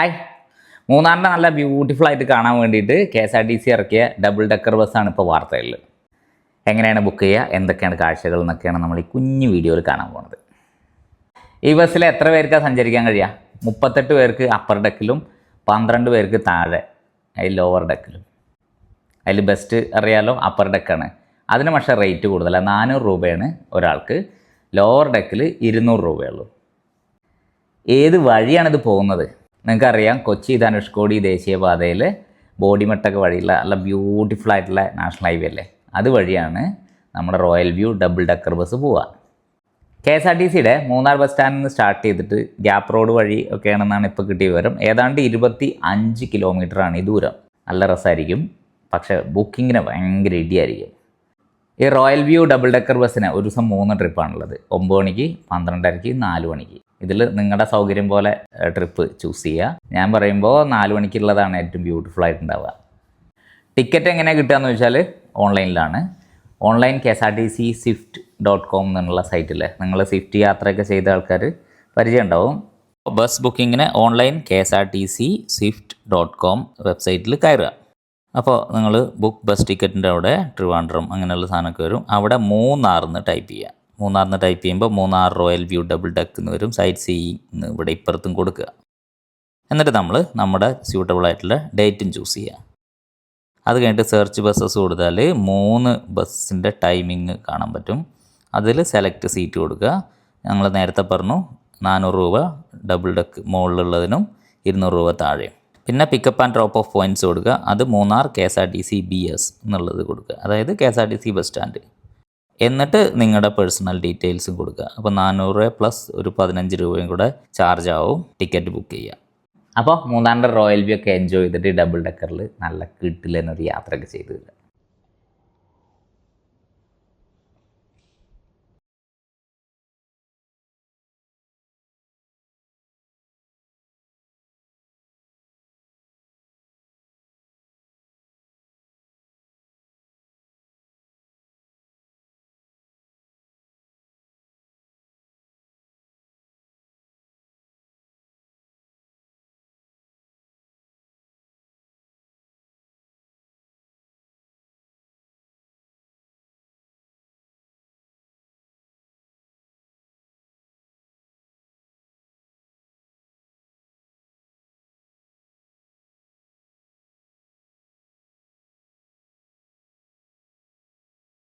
Hi. മൂന്നാറിന്റെ നല്ല beautiful ആയിട്ട് കാണാൻ വേണ്ടിയിട്ട് K S R T C ഇറക്കിയ ഡബിൾ ഡെക്കർ ബസ്സാണ് ഇപ്പോൾ വാർത്തകളിൽ എങ്ങനെയാണ് ബുക്ക് ചെയ്യുക? എന്തൊക്കെയാണ് കാഴ്ചകൾ എന്നൊക്കെയാണ് നമ്മൾ ഈ കുഞ്ഞു വീഡിയോയിൽ കാണാൻ പോകുന്നത് ഈ ബസ്സിൽ എത്ര പേർക്കാണ് സഞ്ചരിക്കാൻ കഴിയുക മുപ്പത്തെട്ട് പേർക്ക് അപ്പർ ഡെക്കിലും പന്ത്രണ്ട് പേർക്ക് താഴെ അതിൽ ലോവർ ഡെക്കിലും അതിൽ ബെസ്റ്റ് അറിയാലോ അപ്പർ ഡെക്കാണ് അതിന് പക്ഷേ റേറ്റ് കൂടുതലാണ് നാനൂറ് രൂപയാണ് ഒരാൾക്ക്. ലോവർ ഡെക്കിൽ ഇരുന്നൂറ് രൂപയുള്ളൂ ഏത് വഴിയാണിത് പോകുന്നത്? നിങ്ങൾക്കറിയാം കൊച്ചി ധനുഷ്കോടി ദേശീയപാതയിൽ ബോഡിമെട്ടൊക്കെ വഴിയുള്ള നല്ല ബ്യൂട്ടിഫുൾ ആയിട്ടുള്ള നാഷണൽ ഹൈവേ അല്ലേ? അതുവഴിയാണ് നമ്മുടെ royal view double decker bus പോവുക. കെ എസ് ആർ ടി സിയുടെ മൂന്നാർ ബസ് സ്റ്റാൻഡിൽ നിന്ന് സ്റ്റാർട്ട് ചെയ്തിട്ട് ഗ്യാപ്പ് റോഡ് വഴി ഒക്കെയാണെന്നാണ് ഇപ്പോൾ കിട്ടിയ വിവരം. ഏതാണ്ട് ഇരുപത്തി അഞ്ച് കിലോമീറ്ററാണ് ഈ ദൂരം. നല്ല രസമായിരിക്കും പക്ഷേ ബുക്കിങ്ങിന് ഭയങ്കര ഇടിയായിരിക്കും. ഈ റോയൽ വ്യൂ ഡബിൾ ഡെക്കർ ബസ്സിന് ഒരു ദിവസം മൂന്ന് ട്രിപ്പാണുള്ളത് ഒമ്പത് മണിക്ക് പന്ത്രണ്ടരയ്ക്ക് നാല് മണിക്ക്. ഇതിൽ നിങ്ങളുടെ സൗകര്യം പോലെ ട്രിപ്പ് ചൂസ് ചെയ്യുക ഞാൻ പറയുമ്പോൾ നാല് മണിക്കുള്ളതാണ് ഏറ്റവും ബ്യൂട്ടിഫുൾ ആയിട്ടുണ്ടാവുക. ടിക്കറ്റ് എങ്ങനെയാണ് കിട്ടുകയെന്ന് വെച്ചാൽ ഓൺലൈനിലാണ് online K S R T C swift dot com എന്നുള്ള സൈറ്റിൽ നിങ്ങൾ സ്വിഫ്റ്റ് യാത്രയൊക്കെ ചെയ്ത ആൾക്കാർ പരിചയം ഉണ്ടാവും bus ബുക്കിങ്ങിന് online K S R T C swift dot com വെബ്സൈറ്റിൽ കയറുക. അപ്പോൾ നിങ്ങൾ ബുക്ക് ബസ് ടിക്കറ്റിന്റെ അവിടെ ട്രിവാൻഡ്രം അങ്ങനെയുള്ള സാധനമൊക്കെ വരും. അവിടെ മൂന്നാറിന്ന് ടൈപ്പ് ചെയ്യുക മൂന്നാറിന്ന് ടൈപ്പ് ചെയ്യുമ്പോൾ Munnar royal view double deck എന്ന് വരും. സൈറ്റ് സീയിങ് ഇവിടെ ഇപ്പുറത്തും കൊടുക്കുക. എന്നിട്ട് നമ്മൾ നമ്മുടെ സ്യൂട്ടബിൾ ആയിട്ടുള്ള ഡേറ്റും ചൂസ് ചെയ്യുക അത് കഴിഞ്ഞിട്ട് സെർച്ച് ബസ്സസ് കൊടുത്താൽ മൂന്ന് ബസ്സിന്റെ ടൈമിങ് കാണാൻ പറ്റും. അതിൽ സെലക്ട് സീറ്റ് കൊടുക്കുക. ഞങ്ങൾ നേരത്തെ പറഞ്ഞു നാനൂറ് രൂപ ഡബിൾ ഡെക്ക് മുകളിലുള്ളതിനും ഇരുന്നൂറ് രൂപ താഴെയും. പിന്നെ pickup and drop off points കൊടുക്കുക. അത് Munnar K S R T C B S എന്നുള്ളത് കൊടുക്കുക. അതായത് K S R T C bus stand എന്നിട്ട് നിങ്ങളുടെ പേഴ്സണൽ ഡീറ്റെയിൽസും കൊടുക്കുക അപ്പോൾ നാനൂറ് പ്ലസ് ഒരു പതിനഞ്ച് രൂപയും കൂടെ ചാർജ് ആവും. ടിക്കറ്റ് ബുക്ക് ചെയ്യുക അപ്പോൾ മൂന്നാറിന്റെ റോയൽ വ്യൂ ഒക്കെ എൻജോയ് ചെയ്തിട്ട് ഡബിൾ ഡെക്കറിൽ നല്ല കിട്ടില്ലെന്നൊരു യാത്രയൊക്കെ ചെയ്തു തരാം